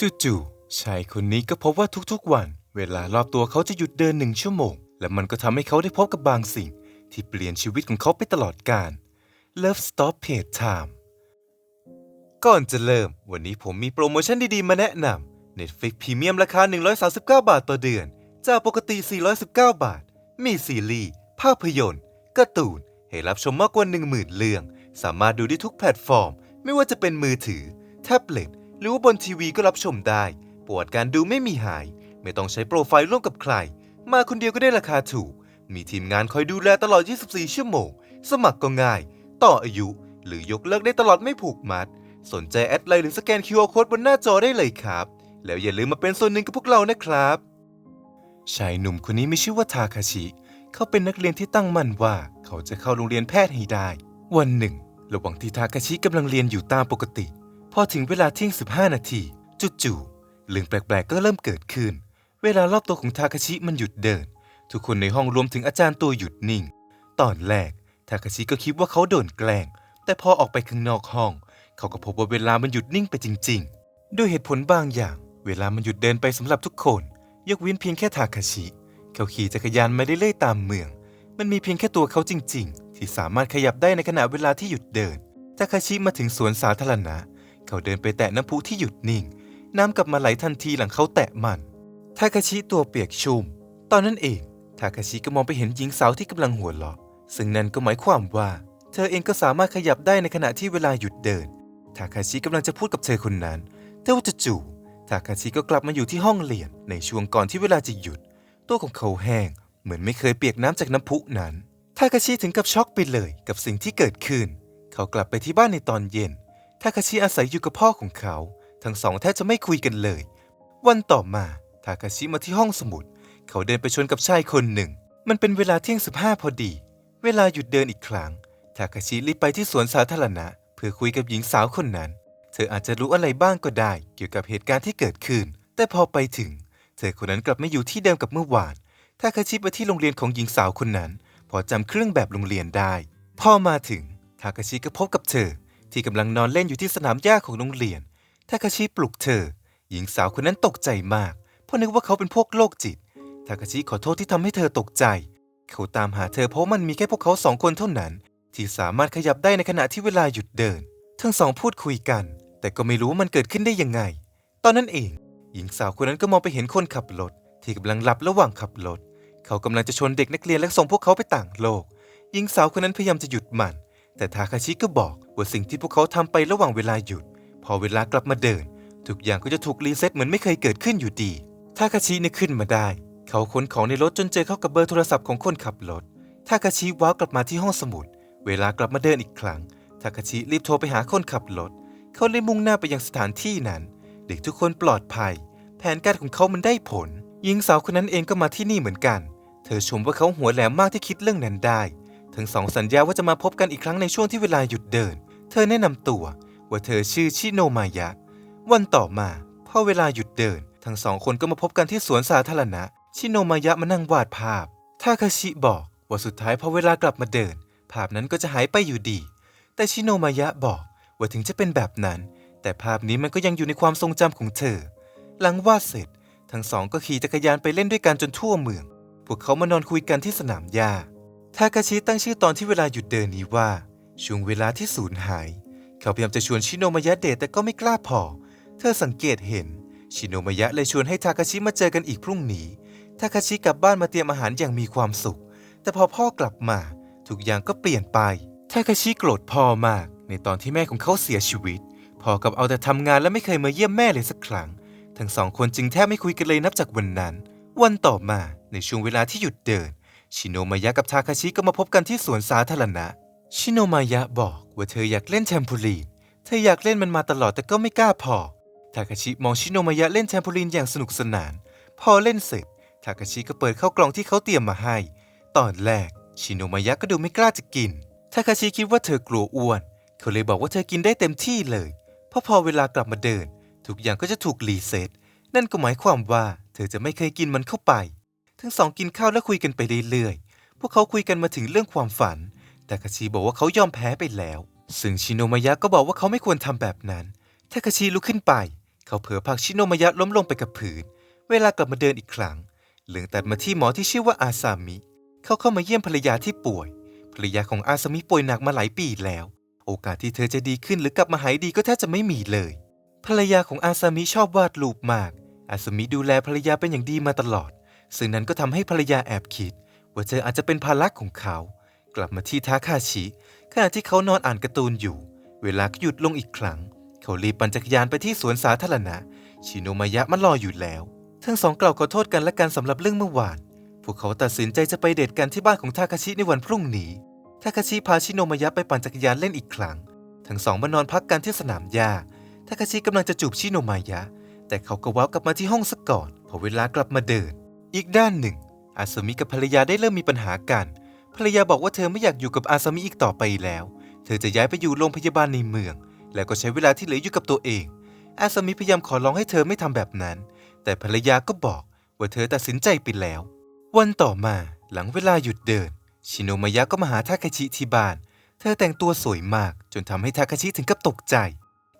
จู่ๆชายคนนี้ก็พบว่าทุกๆวัน เวลารอบตัวเขาจะหยุดเดินหนึ่งชั่วโมง และมันก็ทำให้เขาได้พบกับบางสิ่ง ที่เปลี่ยนชีวิตของเขาไปตลอดกาล Love Stop Page Time ก่อนจะเริ่ม วันนี้ผมมีโปรโมชั่นดีๆ มาแนะนำ Netflix Premium ราคา 139 บาทต่อเดือน จากปกติ 419 บาท มีซีรีส์ภาพยนตร์การ์ตูน ให้รับชมมากกว่า 10,000 เรื่อง สามารถดูได้ทุกแพลตฟอร์ม ไม่ว่าจะเป็นมือถือ แท็บเล็ต หรือว่าบนทีวีก็รับชมได้ ปวดการดูไม่มีหาย ไม่ต้องใช้โปรไฟล์ร่วมกับใคร มาคนเดียวก็ได้ราคาถูก มีทีมงานคอยดูแลตลอด 24 ชั่วโมง สมัครก็ง่าย ต่ออายุ หรือยกเลิกได้ตลอดไม่ผูกมัด สนใจแอดไลน์หรือสแกน QR Code บนหน้าจอได้เลยครับ แล้วอย่าลืมมาเป็นส่วนหนึ่งกับพวกเรานะครับ ชายหนุ่มคนนี้มีชื่อว่าทาคาชิ เขาเป็นนักเรียนที่ตั้งมั่นว่า เขาจะเข้าโรงเรียนแพทย์ให้ได้ วันหนึ่ง ระหว่างที่ทาคาชิกำลังเรียนอยู่ตามปกติ อถึงเวลาเที่ยง 15 นาทีจู่ๆเรื่องแปลกๆ ก็เริ่มเกิดขึ้น เวลารอบตัวของทาคาชิมันหยุดเดิน ทุกคนในห้องรวมถึงอาจารย์ตัวหยุดนิ่ง ตอนแรกทาคาชิก็คิดว่าเขาโดนแกล้ง แต่พอออกไปข้างนอกห้อง เขาก็พบว่าเวลามันหยุดนิ่งไปจริง ๆ ด้วยเหตุผลบางอย่าง เวลามันหยุดเดินไปสำหรับทุกคน ยกเว้นเพียงแค่ทาคาชิ เขาขี่จักรยานมาได้เล่อยๆตามเมือง มันมีเพียงแค่ตัวเขาจริง ๆ ที่สามารถขยับได้ในขณะเวลาที่หยุดเดินทาคาชิมาถึงสวนสาธารณะ เขาเดินไปแตะน้ำพุที่หยุดนิ่ง น้ำกลับมาไหลทันทีหลังเขาแตะมัน ทาคาชิตัวเปียกชุ่ม ตอนนั้นเอง ทาคาชิก็มองไปเห็นหญิงสาวที่กำลังหัวเราะ ซึ่งนั่นก็หมายความว่า เธอเองก็สามารถขยับได้ในขณะที่เวลาหยุดเดิน ทาคาชิกำลังจะพูดกับเธอคนนั้น แต่ว่าจู่ๆ ทาคาชิก็กลับมาอยู่ที่ห้องเรียนในช่วงก่อนที่เวลาจะหยุด ตัวของเขาแห้ง เหมือนไม่เคยเปียกน้ำจากน้ำพุนั้น ทาคาชิถึงกับช็อกไปเลยกับสิ่งที่เกิดขึ้น เขากลับไปที่บ้านในตอนเย็น ทาคาชิอาศัยอยู่กับพ่อของเขา ทั้งสองแทบจะไม่คุยกันเลย วันต่อมาทาคาชิมาที่ห้องสมุด เขาเดินไปชนกับชายคนหนึ่ง มันเป็นเวลาเที่ยงสิบห้าพอดี เวลาหยุดเดินอีกครั้งทาคาชิรีบไปที่สวนสาธารณะ เพื่อคุยกับหญิงสาวคนนั้น เธออาจจะรู้อะไรบ้างก็ได้ เกี่ยวกับเหตุการณ์ที่เกิดขึ้น แต่พอไปถึง เธอคนนั้นกลับไม่อยู่ที่เดิมกับเมื่อวานทาคาชิไปที่โรงเรียนของหญิงสาวคนนั้น พอจำเครื่องแบบโรงเรียนได้ พอมาถึงทาคาชิก็พบกับเธอ ที่กำลังนอนเล่นอยู่ที่สนามหญ้าของโรงเรียนทาคาชิปลุกเธอ หญิงสาวคนนั้นตกใจมาก เพราะนึกว่าเขาเป็นพวกโรคจิตทาคาชิขอโทษที่ทำให้เธอตกใจ เขาตามหาเธอเพราะมันมีแค่พวกเขาสองคนเท่านั้น ที่สามารถขยับได้ในขณะที่เวลาหยุดเดิน ทั้งสองพูดคุยกัน แต่ก็ไม่รู้ว่ามันเกิดขึ้นได้ยังไง ตอนนั้นเอง หญิงสาวคนนั้นก็มองไปเห็นคนขับรถที่กำลังหลับระหว่างขับรถเขากำลังจะชนเด็กนักเรียนและส่งพวกเขาไปต่างโลก หญิงสาวคนนั้นพยายามจะหยุดมัน แต่ทาคาชิก็บอก ว่าสิ่งที่พวกเขาทำไประหว่างเวลาหยุด พอเวลากลับมาเดิน ทุกอย่างก็จะถูกรีเซ็ตเหมือนไม่เคยเกิดขึ้นอยู่ดี ทาคาชินึกขึ้นมาได้ เขาค้นของในรถจนเจอเข้ากับเบอร์โทรศัพท์ของคนขับรถทาคาชิว้าวกลับมาที่ห้องสมุด เวลากลับมาเดินอีกครั้งทาคาชิรีบโทรไปหาคนขับรถ เขาเลยมุ่งหน้าไปยังสถานที่นั้น เด็กทุกคนปลอดภัย แผนการของเขามันได้ผล หญิงสาวคนนั้นเองก็มาที่นี่เหมือนกัน เธอชมว่าเขาหัวแหลมมากที่คิดเรื่องนั้นได้ ทั้งสองสัญญาว่าจะมาพบกันอีกครั้งในช่วงที่เวลาหยุดเดิน เธอแนะนำตัวว่าเธอชื่อชิโนมายะ วันต่อมาพอเวลาหยุดเดิน ทั้งสองคนก็มาพบกันที่สวนสาธารณะ ชิโนมายะมานั่งวาดภาพทาคาชิบอกว่าสุดท้ายพอเวลากลับมาเดิน ภาพนั้นก็จะหายไปอยู่ดี แต่ชิโนมายะบอกว่าถึงจะเป็นแบบนั้น แต่ภาพนี้มันก็ยังอยู่ในความทรงจำของเธอ หลังวาดเสร็จ ทั้งสองก็ขี่จักรยานไปเล่นด้วยกันจนทั่วเมือง พวกเขามานอนคุยกันที่สนามหญ้าทาคาชิตั้งชื่อตอนที่เวลาหยุดเดินนี้ว่า ช่วงเวลาที่สูญหาย เขาพยายามจะชวนชิโนมายะเดทแต่ก็ไม่กล้าพอ เธอสังเกตเห็น ชิโนมายะเลยชวนให้ทาคาชิมาเจอกันอีกพรุ่งนี้ ทาคาชิกลับบ้านมาเตรียมอาหารอย่างมีความสุข แต่พอพ่อกลับมา ทุกอย่างก็เปลี่ยนไปทาคาชิโกรธพ่อมาก ในตอนที่แม่ของเขาเสียชีวิตพ่อกับเอาแต่ทำงานและไม่เคยมาเยี่ยมแม่เลยสักครั้ง ทั้งสองคนจึงแทบไม่คุยกันเลยนับจากวันนั้น วันต่อมาในช่วงเวลาที่หยุดเดิน ชิโนมายะกับทาคาชิก็มาพบกันที่สวนสาธารณะ ชิโนมายะบอกว่าเธออยากเล่นแทมโพูลีน เธออยากเล่นมันมาตลอดแต่ก็ไม่กล้าพอ ทาคาชิมองชิโนมายะเล่นแทมโพูลีนอย่างสนุกสนาน พอเล่นเสร็จ ทาคาชิก็เปิดเข้ากล่องที่เขาเตรียมมาให้ ตอนแรก ชิโนมายะก็ดูไม่กล้าจะกิน ทาคาชิคิดว่าเธอกลัวอ้วน เขาเลยบอกว่าเธอกินได้เต็มที่เลยเพราะพอเวลากลับมาเดิน ทุกอย่างก็จะถูกรีเซ็ต นั่นก็หมายความว่า เธอจะไม่เคยกินมันเข้าไป ทั้งสองกินข้าวและคุยกันไปเรื่อยๆ พวกเขาคุยกันมาถึงเรื่องความฝัน ทาคาชิบอกว่าเขายอมแพ้ไปแล้ว ซึ่งชิโนมายะก็บอกว่าเขาไม่ควรทำแบบนั้นทาคาชิลุกขึ้นไป เขาเผลอผลักชิโนมายะล้มลงไปกับพื้น เวลากลับมาเดินอีกครั้ง เหลืองตัดมาที่หมอที่ชื่อว่าอาซามิ เขาเข้ามาเยี่ยมภรรยาที่ป่วย ภรรยาของอาซามิป่วยหนักมาหลายปีแล้ว โอกาสที่เธอจะดีขึ้นหรือกลับมาหายดีก็แทบจะไม่มีเลย ภรรยาของอาซามิชอบวาดรูปมาก อาซามิดูแลภรรยาเป็นอย่างดีมาตลอด ซึ่งนั้นก็ทำให้ภรรยาแอบคิด ว่าเธออาจจะเป็นภาระของเขา กลับมาที่ทาคาชิขณะที่เขานอนอ่านการ์ตูนอยู่ เวลาก็หยุดลงอีกครั้ง เขารีบปั่นจักรยานไปที่สวนสาธารณะ ชิโนมายะมันรออยู่แล้ว ทั้งสองกล่าวขอโทษกันและกันสำหรับเรื่องเมื่อวาน พวกเขาตัดสินใจจะไปเดทกันที่บ้านของทาคาชิในวันพรุ่งนี้ทาคาชิพาชิโนมายะไปปั่นจักรยานเล่นอีกครั้ง ทั้งสองมานอนพักกันที่สนามหญ้าทาคาชิกำลังจะจูบชิโนมายะ แต่เขาก็ว้าวกลับมาที่ห้องซะก่อนพอเวลากลับมาเดิน อีกด้านหนึ่งอาซามิกับภรรยาได้เริ่มมีปัญหากัน ภรรยาบอกว่าเธอไม่อยากอยู่กับอาซามิอีกต่อไปแล้ว เธอจะย้ายไปอยู่โรงพยาบาลในเมือง แล้วก็ใช้เวลาที่เหลืออยู่กับตัวเอง อาซามิพยายามขอร้องให้เธอไม่ทำแบบนั้น แต่ภรรยาก็บอกว่าเธอตัดสินใจไปแล้ว วันต่อมาหลังเวลาหยุดเดิน ชิโนมายะก็มาหาทาคาชิที่บ้าน เธอแต่งตัวสวยมากจนทำให้ทาคาชิถึงกับตกใจ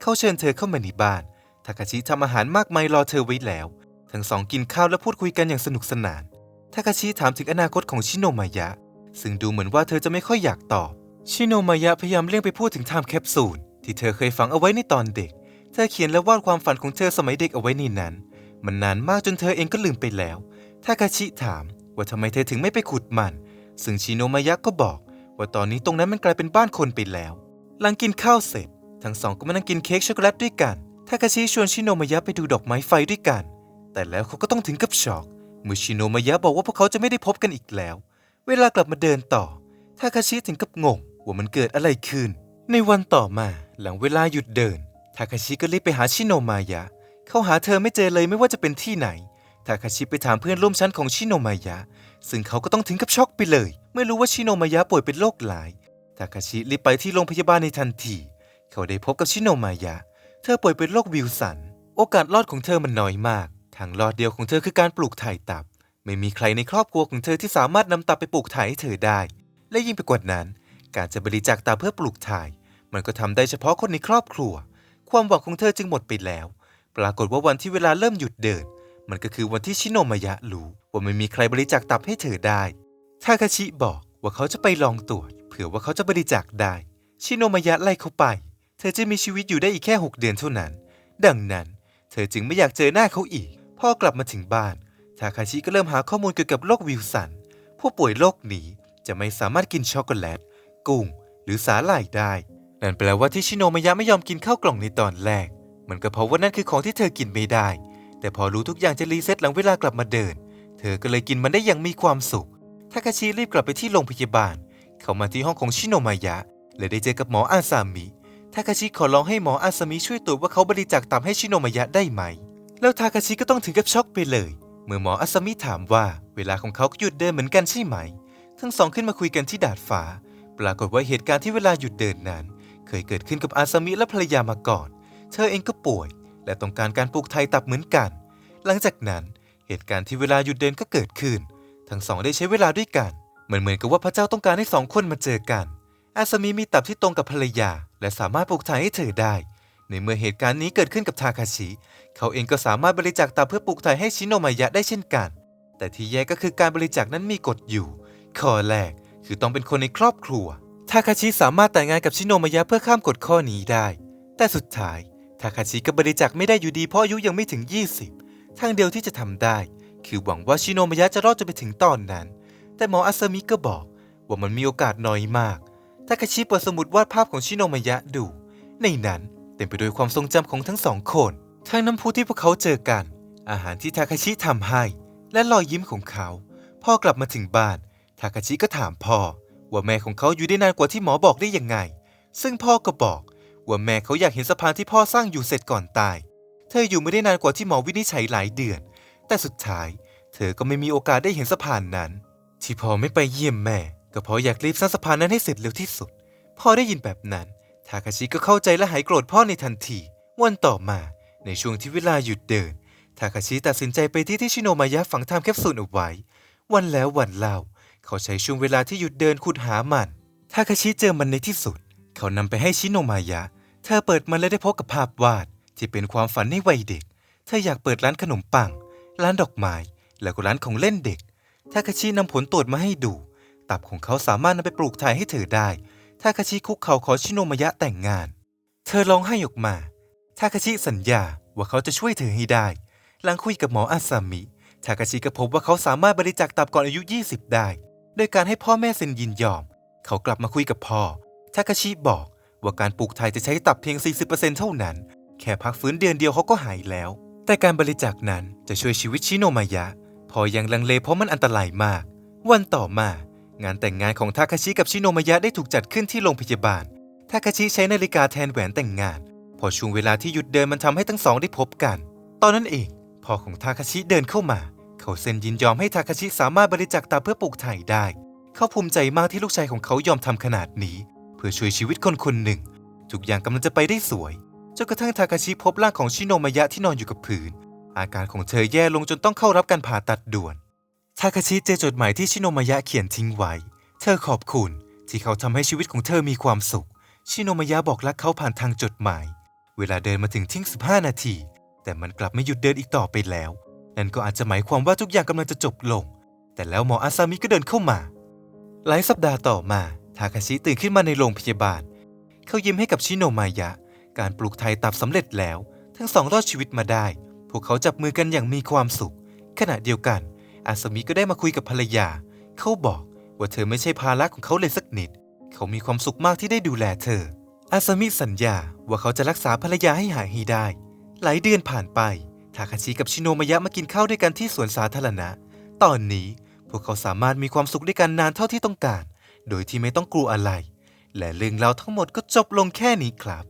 เขาเชิญเธอเข้ามาในบ้านทาคาชิทำอาหารมากมายรอเธอไว้แล้ว ทั้งสองกินข้าวและพูดคุยกันอย่างสนุกสนานทาคาชิถามถึงอนาคตของชิโนมายะ ซึ่งดูเหมือนว่าเธอจะไม่ค่อยอยากตอบ ชิโนมายะพยายามเลี่ยงไปพูดถึงไทม์แคปซูลที่เธอเคยฝังเอาไว้ในตอนเด็ก เธอเขียนและวาดความฝันของเธอสมัยเด็กเอาไว้ในนั้น มันนานมากจนเธอเองก็ลืมไปแล้วทาคาชิถามว่าทำไมเธอถึงไม่ไปขุดมัน ซึ่งชิโนมายะก็บอกว่าตอนนี้ตรงนั้นมันกลายเป็นบ้านคนไปแล้ว หลังกินข้าวเสร็จ ทั้งสองก็มานั่งกินเค้กช็อกโกแลตด้วยกันทาคาชิชวนชิโนมายะไปดูดอกไม้ไฟด้วยกัน แต่แล้วเขาก็ต้องถึงกับช็อกเมื่อชิโนมายะบอกว่าพวกเขาจะไม่ได้พบกันอีกแล้ว เวลากลับมาเดินต่อ ทาคาชิถึงกับงงว่ามันเกิดอะไรขึ้น ในวันต่อมาหลังเวลาหยุดเดิน ทาคาชิก็รีบไปหาชิโนมายะ เขาหาเธอไม่เจอเลยไม่ว่าจะเป็นที่ไหน ทาคาชิไปถามเพื่อนร่วมชั้นของชิโนมายะ ซึ่งเขาก็ต้องถึงกับช็อกไปเลยเมื่อรู้ว่าชิโนมายะป่วยเป็นโรคหลาย ทาคาชิรีบไปที่โรงพยาบาลในทันที เขาได้พบกับชิโนมายะ เธอป่วยเป็นโรควิลสัน โอกาสรอดของเธอมันน้อยมาก ทางรอดเดียวของเธอคือการปลูกถ่ายตับ ไม่มีใครในครอบครัวของเธอที่สามารถนำตับไปปลูกถ่ายให้เธอได้ และยิ่งไปกว่านั้น การจะบริจาคตับเพื่อปลูกถ่าย มันก็ทำได้เฉพาะคนในครอบครัว ความหวังของเธอจึงหมดไปแล้ว ปรากฏว่าวันที่เวลาเริ่มหยุดเดิน มันก็คือวันที่ชิโนมายะรู้ว่าไม่มีใครบริจาคตับให้เธอได้ทาคาชิบอกว่าเขาจะไปลองตรวจ เผื่อว่าเขาจะบริจาคได้ ชิโนมายะไล่เขาไป เธอจะมีชีวิตอยู่ได้อีกแค่ 6 เดือนเท่านั้น ดังนั้น เธอจึงไม่อยากเจอหน้าเขาอีก พ่อกลับมาถึงบ้าน ทาคาชิก็เริ่มหาข้อมูลเกี่ยวกับโรควิลสัน ผู้ป่วยโรคนี้จะไม่สามารถกินช็อกโกแลต กุ้ง หรือสาหร่ายได้ นั่นแปลว่าที่ชิโนมายะไม่ยอมกินข้าวกล่องในตอนแรก มันก็เพราะว่านั่นคือของที่เธอกินไม่ได้ แต่พอรู้ทุกอย่างจะรีเซ็ตหลังเวลากลับมาเดิน เธอก็เลยกินมันได้อย่างมีความสุข ทาคาชิรีบกลับไปที่โรงพยาบาล เข้ามาที่ห้องของชิโนมายะและได้เจอกับหมออาซามิ ทาคาชิขอร้องให้หมออาซามิช่วยตรวจว่าเขาบริจาคตับให้ชิโนมายะได้ไหม แล้วทาคาชิก็ต้องถึงกับช็อกไปเลย เมื่อหมออาซามิถามว่าเวลาของเขาก็หยุดเดินเหมือนกันใช่ไหม ทั้งสองขึ้นมาคุยกันที่ดาดฟ้า ปรากฏว่าเหตุการณ์ที่เวลาหยุดเดินนั้น เคยเกิดขึ้นกับอาซามิและภรรยามาก่อน เธอเองก็ป่วย และต้องการการปลูกไทยตับเหมือนกัน หลังจากนั้นเหตุการณ์ที่เวลาหยุดเดินก็เกิดขึ้น ทั้งสองได้ใช้เวลาด้วยกันเหมือนเหมือนกับว่าพระเจ้าต้องการให้สองคนมาเจอกันอาซามิมีตับที่ตรงกับภรรยา และสามารถปลูกถ่ายให้เธอได้ ในเมื่อเหตุการณ์นี้เกิดขึ้นกับทาคาชิ เขาเองก็สามารถบริจาคตับเพื่อปลูกถ่ายให้ชิโนมายะได้เช่นกัน แต่ที่แย่ก็คือการบริจาคนั้นมีกฎอยู่ ข้อแรกคือต้องเป็นคนในครอบครัว ทาคาชิสามารถแต่งงานกับชิโนมายะเพื่อข้ามกฎข้อนี้ได้ แต่สุดท้ายทาคาชิก็บริจาคไม่ได้อยู่ดีเพราะอายุยังไม่ถึง 20 ทางเดียวที่จะทำได้ คือหวังว่าชิโนมายะจะรอดจนไปถึงตอนนั้น แต่หมออาซามิก็บอกว่ามันมีโอกาสน้อยมากทาคาชิเปิดสมุดวาดภาพของชิโนมายะดู ในนั้น เต็มไปด้วยความทรงจำของทั้งสองคน ทั้งน้ำพุที่พวกเขาเจอกัน อาหารที่ทาคาชิทำให้ และรอยยิ้มของเขา พ่อกลับมาถึงบ้าน ทาคาชิก็ถามพ่อ ว่าแม่ของเขาอยู่ได้นานกว่าที่หมอบอกได้ยังไง ซึ่งพ่อก็บอกว่าแม่เขาอยากเห็นสะพานที่พ่อสร้างอยู่เสร็จก่อนตาย เธออยู่ไม่ได้นานกว่าที่หมอวินิจฉัยหลายเดือน แต่สุดท้าย เธอก็ไม่มีโอกาสได้เห็นสะพานนั้น ที่พ่อไม่ไปเยี่ยมแม่ ก็เพราะอยากรีบสร้างสะพานนั้นให้เสร็จเร็วที่สุด พ่อได้ยินแบบนั้น ทาคาชิก็เข้าใจและหายโกรธพ่อในทันที วันต่อมาในช่วงที่เวลาหยุดเดิน ทาคาชิตัดสินใจไปที่ที่ชิโนมายะฝังไทม์แคปซูลเอาไว้ วันแล้ววันเล่า เขาใช้ช่วงเวลาที่หยุดเดินขุดหามัน ทาคาชิเจอมันในที่สุด เขานำไปให้ชิโนมายะ เธอเปิดมันและได้พบกับภาพวาด ที่เป็นความฝันในวัยเด็ก เธออยากเปิดร้านขนมปัง ร้านดอกไม้ แล้วก็ร้านของเล่นเด็ก ทาคาชินำผลตรวจมาให้ดู ตับของเขาสามารถนำไปปลูกถ่ายให้เธอได้ ทาคาชิคุกเข่าขอชิโนมายะแต่งงาน เธอร้องไห้ออกมา ทาคาชิสัญญาว่าเขาจะช่วยเธอให้ได้ หลังคุยกับหมออาซามิ ทาคาชิก็พบว่าเขาสามารถบริจาคตับก่อนอายุ 20 ได้ โดยการให้พ่อแม่เซ็นยินยอม เขากลับมาคุยกับพ่อ ทาคาชิบอกว่าการปลูกถ่ายจะใช้ตับเพียง 40%เท่านั้น แค่พักฟื้นเดือนเดียวเขาก็หายแล้ว แต่การบริจาคนั้นจะช่วยชีวิตชิโนมายะ พอยังลังเลเพราะมันอันตรายมาก วันต่อมา งานแต่งงานของทาคาชิกับชิโนมายะได้ถูกจัดขึ้นที่โรงพยาบาล ทาคาชิใช้นาฬิกาแทนแหวนแต่งงาน พอช่วงเวลาที่หยุดเดินมันทำให้ทั้งสองได้พบกัน ตอนนั้นเองพ่อของทาคาชิเดินเข้ามา เขาเซ็นยินยอมให้ทาคาชิสามารถบริจาคตับเพื่อปลูกถ่ายได้ เขาภูมิใจมากที่ลูกชายของเขายอมทำขนาดนี้ เพื่อช่วยชีวิตคนคนหนึ่ง ทุกอย่างกำลังจะไปได้สวยจนกระทั่งทาคาชิพบร่างของชิโนมายะที่นอนอยู่กับพื้น อาการของเธอแย่ลงจนต้องเข้ารับการผ่าตัดด่วน ทาคาชิเจอจดหมายที่ชิโนมายะเขียนทิ้งไว้ เธอขอบคุณที่เขาทำให้ชีวิตของเธอมีความสุข ชิโนมายะบอกรักเขาผ่านทางจดหมาย เวลาเดินมาถึงทิ้ง 15 นาที แต่มันกลับไม่หยุดเดินอีกต่อไปแล้ว นั่นก็อาจจะหมายความว่าทุกอย่างกำลังจะจบลง แต่แล้วหมออาซามิก็เดินเข้ามา หลายสัปดาห์ต่อมาทาคาชิตื่นขึ้นมาในโรงพยาบาล เขายิ้มให้กับชิโนมายะ การปลูกไทยตับสำเร็จแล้ว ทั้งสองรอดชีวิตมาได้ พวกเขาจับมือกันอย่างมีความสุข ขณะเดียวกัน อาสมิก็ได้มาคุยกับภรรยา เขาบอกว่าเธอไม่ใช่ภาระของเขาเลยสักนิด เขามีความสุขมากที่ได้ดูแลเธอ อาสมิสัญญาว่าเขาจะรักษาภรรยาให้หายให้ได้ หลายเดือนผ่านไป ทาคาชิกับชิโนมายะมากินข้าวด้วยกันที่สวนสาธารณะ ตอนนี้พวกเขาสามารถมีความสุขด้วยกันนานเท่าที่ต้องการ โดยที่ไม่ต้องกลัวอะไร และเรื่องราวทั้งหมดก็จบลงแค่นี้ครับ